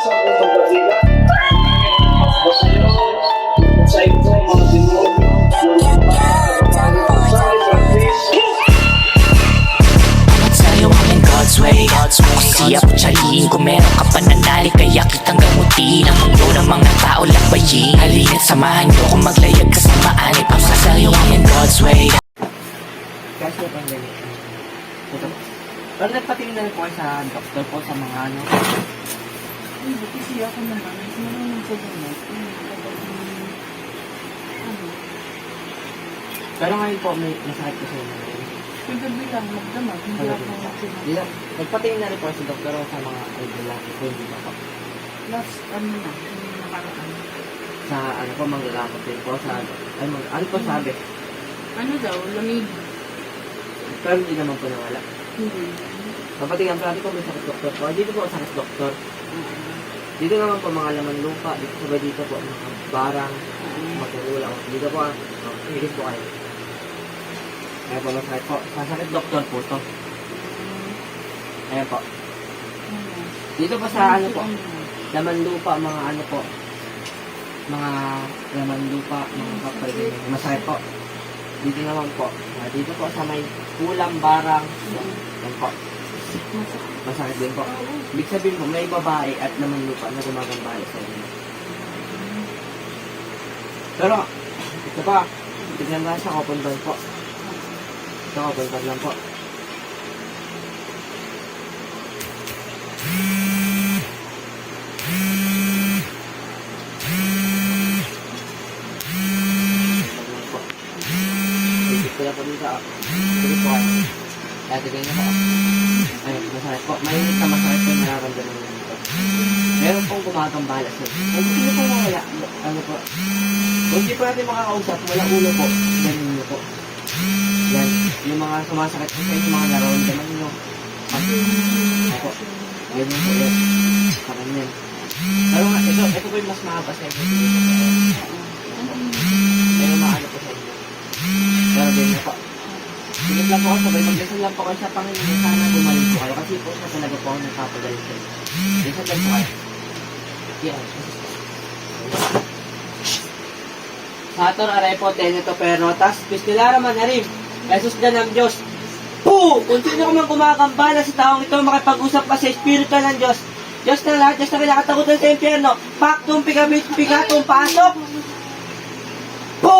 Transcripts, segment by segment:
sa unang dakila. Basayo, sa ito mga demonyo, ng mga sa Francis. Sa'yo I'm in God's way Kung siya po tsaliin Kung meron ka pananali Kaya kitang gamutin Ang mundo ng mga tao lakbayin Halina't samahan niyo Kung maglayag kasamaan Ipang sa'yo in God's way Kasi pang ganito. Ito. Pero nagpatingin na po sa doktor po sa mga ano. Hindi, kasi ako naman, marunong sa gamot. Ano, Pero ngayon po may masakit po sa inyo. kagabi lang magdamag, hindi ako magsinasakit. na, nagpatingin na rin po sa doktor sa mga idol natin po hindi na po. Last, ano na, nakaraan. Sa ano po, manggagamot din po sa ay, mag, ano po sabi? Ano daw, lamig. Pero hindi naman po nawala. Hindi. Papatingin po natin po may sakit doktor po. Dito po sakit doktor. Dito naman po mga laman lupa. Dito po dito po mga barang, matulula. Dito po, ah, higit po kayo. Kaya po masakit po. Sa sakit doktor po to. Ayan po. Dito po sa ano po, laman lupa, mga ano po, mga laman lupa, mga kapal, masakit po. Dito naman po, ah, dito po sa may kulang barang, yan po, masakit din po. Ibig sabihin po, may babae at laman lupa na gumagambala sa inyo. Pero, ito pa, tignan ba sa bar po. Open bar lang po. Tignan po. Na dito. ah. Sige po tignan po. Masakit po. Mainit na masakit po nararamdaman niyo dito. Meron pong gumagambala sa. Kung niyo po mawala, ano po, kung di po makakausap, wala ulo po, ganun niyo po. Yan, yung mga sumasakit po sa inyo, mga nararamdaman niyo. At, ako, ganyan po yan. Sa kanyan. Pero nga, ito, ito po yung mas mahaba sa inyo. Pero maano po sa inyo. Pero ganyan po. Sige lang po ako, sabay magdasal lang po kayo sa Panginoon. Sana gumaling po kayo. Kasi po siya talaga po ako nagpapagaling sa inyo. Dasal lang po kayo. Yan. Sator arepo teneto pernotas, pistilara man arim, Jesus na ng Diyos. Po! Kung sino ka man kumakambala sa taong ito, makipag-usap pa sa Espiritu ng Diyos. Diyos na lahat, Diyos na kinakatakutan sa impyerno. Paktum, pigamit, pigatong, pasok. Po!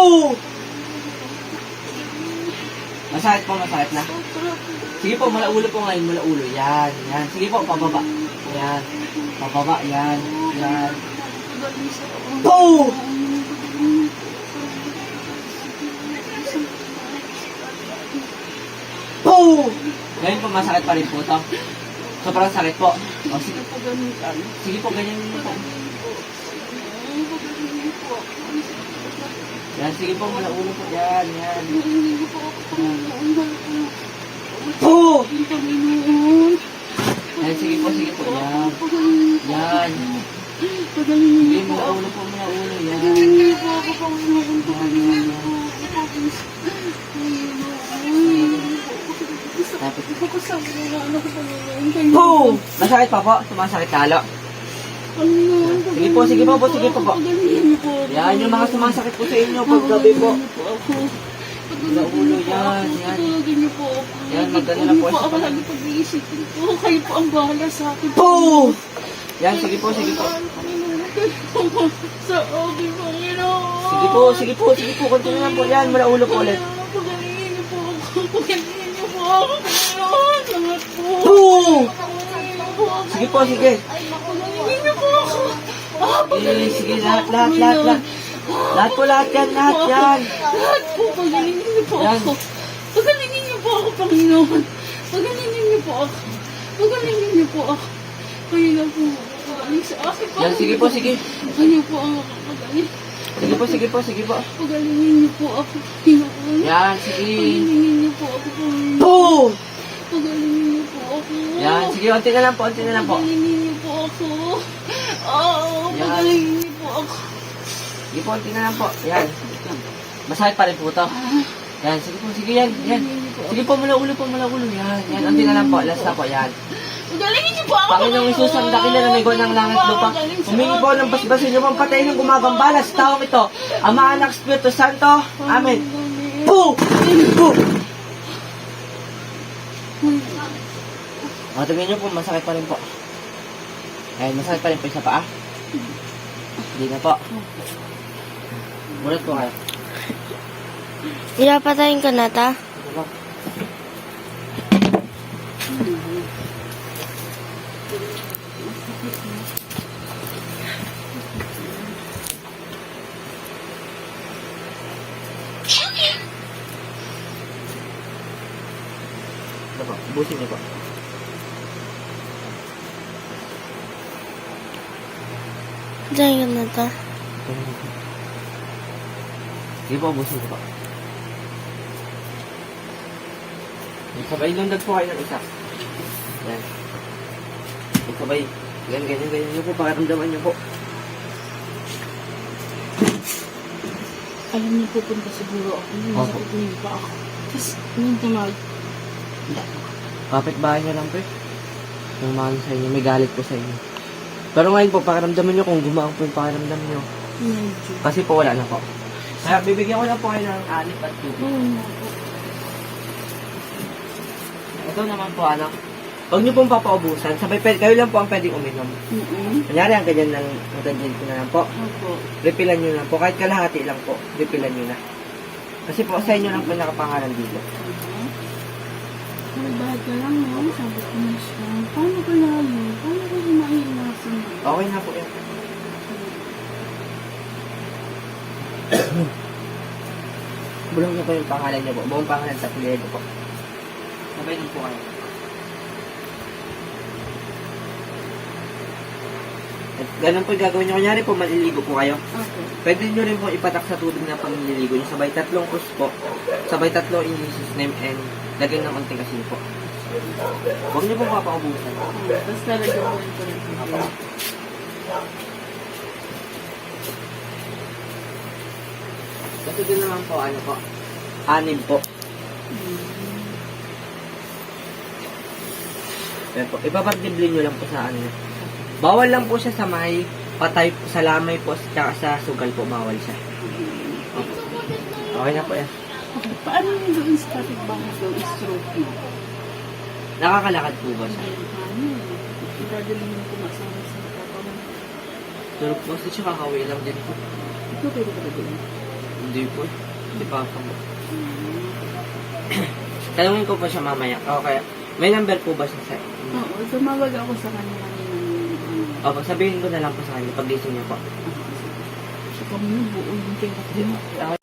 Masakit po, masakit na. Sige po, mula ulo po ngayon, mula ulo. Yan, yan. Sige po, pababa. Yan. Pababa, yan. Yan. Po! Po! Ngayon po, masakit pa rin po to. Sobrang sakit po. O, sige, Pagamitan. sige po, ganyan po. Yan, sige po, mula ulo po. Yan, yan. Po! Panginoon. Yan, sige po, sige po. Yan. Yan. Pagalingin niyo po ako. ulo po, mula ulo. Yan. Pagalingin niyo po ako. Pagalingin niyo po ako. Ng mga anak ko, Panginoon. po! Masakit pa po. Sumasakit talo. Sige po, sige po po, sige po po. Pagalingin niyo po ako. Yan, yung mga sumasakit po sa inyo pag gabi po. Pagalingin niyo po ako. Sa ulo, yan, yan. Patulogin niyo po ako. Yan, magdala na po Hindi sa ako Panginoon. lagi pag-iisipin po. Kayo po ang bahala sa akin. Po! Yan, sige po, sige po. Panginoon, po sa akin, Panginoon. Sige po, sige po, sige po. Continue lang po yan. Mula ulo po ulit. Pagalingin niyo po ako. Pagalingin niyo po ako, Panginoon. Lahat po. Po! Pagalingin niyo po ako. Sige po, sige. Pagalingin niyo po ako. Ah, Eh, sige, lahat, lahat, lahat, lahat. Lahat po, lahat yan, lahat yan. Lahat po, pagalingin niyo po ako. Pagalingin niyo po ako, Panginoon. Pagalingin niyo po ako. Pagalingin niyo po ako. Kayo na po sa akin. Yan, sige po, sige. Kayo po ang makakagaling. Sige po, sige po, sige po. Pagalingin niyo po ako, Panginoon. Yan, sige. Pagalingin niyo po ako, Panginoon. Po! Pagalingin niyo po ako. Yan, sige, unti na lang po, unti na lang po. Pagalingin niyo po ako. Oo, pagalingin niyo po ako. Sige po, unti na lang po. Yan. Masakit pa rin po to. Yan, sige po, sige yan, yan. Sige po, mula ulo po, mula ulo. Yan, yan, unti na lang po. Last na po, yan. Pagalingin niyo po ako. Panginoong Isus, ang dakila na may ng langit lupa. Humingi po ng basbasin niyo pang patay ng gumagambala sa taong ito. Ama, Anak, Espiritu Santo. Amen. Po! Po! O, tingnan niyo po, masakit pa rin po. Ayun, masakit pa rin po sa paa. Hindi na po. Mulat po kayo. Pinapatayin ka na, ta? Ano po? Ito po, ubusin niyo po. Patayin ka na, ta? Sige po, ubusin niyo po. Sabay lundag po kayo ng isa. Yan. Sabay. Ganyan, ganyan, ganyan niyo po. Pakiramdaman niyo po. Alam niyo pupunta siguro ako. Hindi Opo. masakit niyo pa ako. Tapos, nung tumawag, Kapit bahay niyo lang po eh. Yung mahal sa inyo, may galit po sa inyo. Pero ngayon po, pakiramdaman niyo kung gumaang po yung pakiramdam niyo. medyo. Kasi po wala na po. Kaya bibigyan ko lang po kayo ng alit at tubig. Oo. Ito naman po anak. Huwag niyo pong papaubusan. Sabay, pwede, kayo lang po ang pwedeng uminom. Mm-mm. Kunyari, ang ganyan lang, ang ganyan ko na lang po. Opo. Repilan nyo lang po. Kahit kalahati lang po, repilan nyo na. Kasi po, sa inyo lang po nakapangalan dito. May bad ka lang, no? Sabi ko na siya. Paano ko yun? Paano ko yun? Okay na po yan. Bulong niyo po yung pangalan niyo po. Buong pangalan sa pilyedo po. Sabay din po kayo. At ganun po yung gagawin niyo. Kunyari po, maliligo po kayo. Opo. Pwede nyo rin po ipatak sa tubig na pangliligo nyo. Sabay tatlong cross po. Sabay tatlo in Jesus name and lagyan ng konting asin po. Huwag niyo po papaubusan. Tapos talaga ko rin po. Kasi din naman po, ano po, anim po. Yan po. Ipapagdiblin nyo lang po sa ano. Bawal lang po siya sa may patay, sa lamay po, tsaka sa sugal po, bawal siya. Okay, okay na po yan. Okay, paano yung doon sa bank daw is stroke mo? Nakakalakad po ba siya? Yun? Dadalhin mo kumasama sa papa mo. Pero po, siya kakawin lang din po. Ikaw pwede ka doon? Hindi po. Hindi pa ako po. Tanungin ko po siya mamaya. Okay. May number po ba siya sa Oo, tumawag ako sa ng ano. Opo, sabihin ko na lang po sa kanya pag gising niya po. Sa kanya buo yung kaya